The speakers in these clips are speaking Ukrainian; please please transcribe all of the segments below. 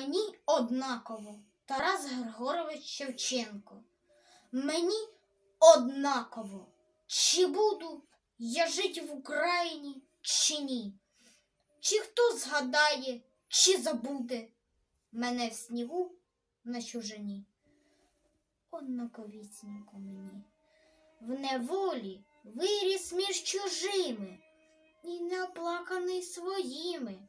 Мені однаково Тарас Григорович Шевченко. Мені однаково, чи буду я жити в Україні, чи ні. Чи хто згадає, чи забуде мене в снігу на чужині. Однаковісінько мені. В неволі виріс між чужими і не оплаканий своїми.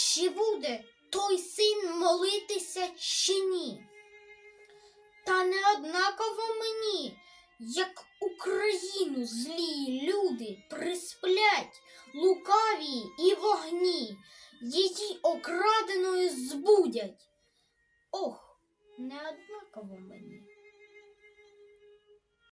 чи буде той син молитися, чи ні. Та не однаково мені, як Україну злі люди присплять лукаві і вогні, її окраденою збудять. Ох, не однаково мені.